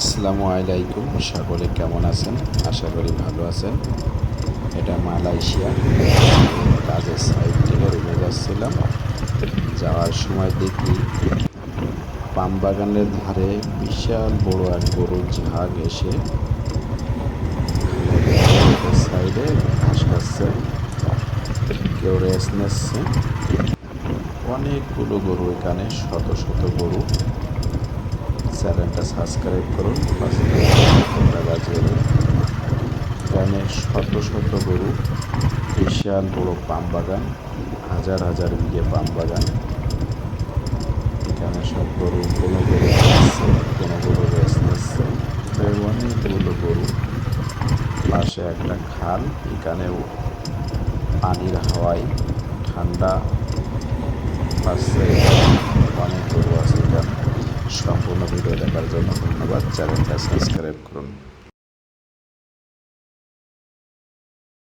আসসালামু আলাইকুম, সকলে কেমন আছেন? আশা করি ভালো আছেন। এটা মালয়েশিয়া। কাজের সাইড থেকে রুমে যাচ্ছিলাম। যাওয়ার সময় দেখি পাম বাগানের ধারে বিশাল বড় এক গরুর ঝাঁক এসে সাইডে ঘাস খাচ্ছে। কেউ রেস নিচ্ছে। অনেকগুলো গরু এখানে, শত শত গরু। চ্যানেলটা সাবস্ক্রাইব করুন এখানে শত শত গরু বিশাল বড় পাম বাগান, হাজার হাজার বিঘে পাম বাগান। এখানে সব গরু, কোনো গরু কোনো গরু রেস নিচ্ছে। প্রায় অনেকগুলো গরু। পাশে একটা খাল, এখানেও পানির হাওয়ায় ঠান্ডা। পাশে দেখার জন্য ধন্যবাদ। চ্যানেলটা সাবস্ক্রাইব করুন।